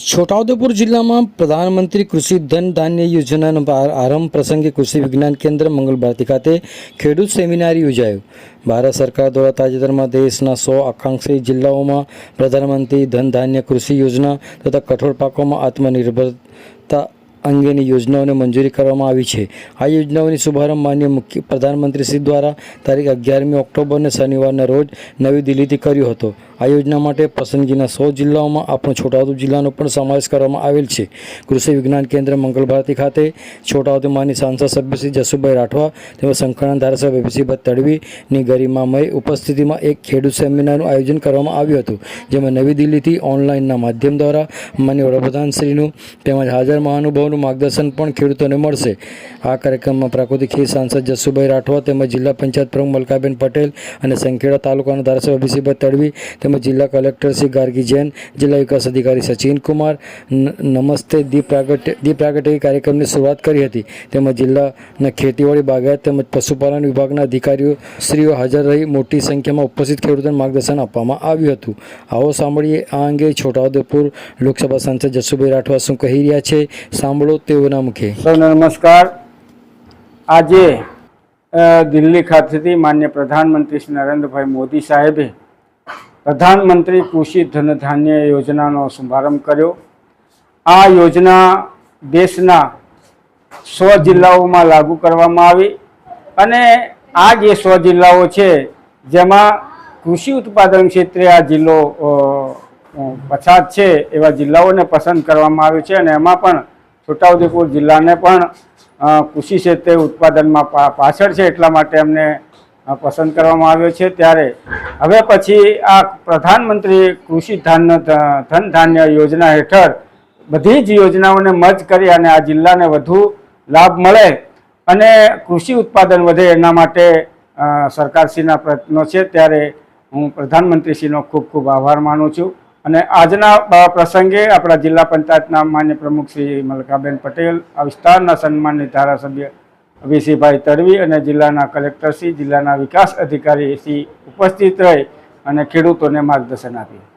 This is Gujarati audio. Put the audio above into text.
છોટાઉદેપુર જિલ્લામાં પ્રધાનમંત્રી કૃષિ ધન ધાન્ય યોજનાનો આરંભ પ્રસંગે કૃષિ વિજ્ઞાન કેન્દ્ર મંગલ ભારતી ખાતે ખેડૂત સેમિનાર યોજાયો. ભારત સરકાર દ્વારા તાજેતરમાં દેશના સો આકાંક્ષી જિલ્લાઓમાં પ્રધાનમંત્રી ધન ધાન્ય કૃષિ યોજના તથા કઠોળ પાકોમાં આત્મનિર્ભરતા અંગેની યોજનાઓને મંજૂરી કરવામાં આવી છે. આ યોજનાઓની શુભારંભ માન્ય મુખ્ય પ્રધાનમંત્રી શ્રી દ્વારા તારીખ અગિયારમી ઓક્ટોબરને શનિવારના રોજ નવી દિલ્હીથી કર્યો હતો. આ યોજના માટે પસંદગીના સો જિલ્લાઓમાં આપણો છોટાઉદેપુર જિલ્લાનો પણ સમાવેશ કરવામાં આવેલ છે. કૃષિ વિજ્ઞાન કેન્દ્ર મંગલ ભારતી ખાતે છોટાઉદેપુરમાંની સાંસદ સભ્ય જસુભાઈ રાઠવા તેમજ સંકલન ધારાસભ્ય વિસીભાઈ તડવીની ગરિમામય ઉપસ્થિતિમાં એક ખેડૂત સેમિનારનું આયોજન કરવામાં આવ્યું હતું, જેમાં નવી દિલ્હીથી ઓનલાઈનના માધ્યમ દ્વારા માન્ય વડાપ્રધાનશ્રીનું તેમજ હાજર મહાનુભાવોનું માર્ગદર્શન પણ ખેડૂતોને મળશે. આ કાર્યક્રમમાં પ્રાકૃતિક ખેત સાંસદ જસુભાઈ રાઠવા તેમજ જિલ્લા પંચાયત પ્રમુખ મલકાબેન પટેલ અને સંખેડા તાલુકાના ધારાસભ્ય વિસીભાઈ તડવી તેમજ જિલ્લા કલેક્ટર શ્રી ગાર્ગી જૈન, જિલ્લા વિકાસ અધિકારી સચિન કુમાર નમસ્તે દીપ પ્રાગટ્ય દીપ કાર્યક્રમની શરૂઆત કરી હતી. તેમજ જિલ્લાના ખેતીવાડી બાગાયત તેમજ પશુપાલન વિભાગના અધિકારીઓ શ્રીઓ હાજર રહી. મોટી સંખ્યામાં ઉપસ્થિત ખેડૂતોને માર્ગદર્શન આપવામાં આવ્યું હતું. આવો સાંભળીએ આ અંગે છોટાઉદેપુર લોકસભા સાંસદ જસુભાઈ રાઠવા શું કહી રહ્યા છે? સાંભળો તેઓના મુખે. નમસ્કાર. આજે દિલ્હી ખાતેથી માન્ય પ્રધાનમંત્રી શ્રી નરેન્દ્રભાઈ મોદી સાહેબે પ્રધાનમંત્રી કૃષિ ધનધાન્ય યોજનાનો શુભારંભ કર્યો. આ યોજના દેશના સો જિલ્લાઓમાં લાગુ કરવામાં આવી અને આ જે સો જિલ્લાઓ છે, જેમાં કૃષિ ઉત્પાદન ક્ષેત્રે આ જિલ્લો પછાત છે એવા જિલ્લાઓને પસંદ કરવામાં આવ્યું છે અને એમાં પણ છોટાઉદેપુર જિલ્લાને પણ કૃષિ ક્ષેત્રે ઉત્પાદનમાં પાછળ છે એટલા માટે અમને પસંદ કરવામાં આવ્યો છે. ત્યારે હવે પછી આ પ્રધાનમંત્રી કૃષિ ધાન્ય ધન ધાન્ય યોજના હેઠળ બધી જ યોજનાઓને મર્જ કરી અને આ જિલ્લાને વધુ લાભ મળે અને કૃષિ ઉત્પાદન વધે એના માટે સરકારશ્રીના પ્રયત્નો છે. ત્યારે હું પ્રધાનમંત્રીશ્રીનો ખૂબ ખૂબ આભાર માનું છું. અને આજના પ્રસંગે આપણા જિલ્લા પંચાયતના માન્ય પ્રમુખ શ્રી મલકાબેન પટેલ, આ વિસ્તારના સન્માનિત ધારાસભ્ય વીસીભાઈ તડવી અને જિલ્લાના કલેક્ટરશ્રી જિલ્લાના વિકાસ અધિકારી શ્રી ઉપસ્થિત રહી અને ખેડૂતોને માર્ગદર્શન આપ્યું.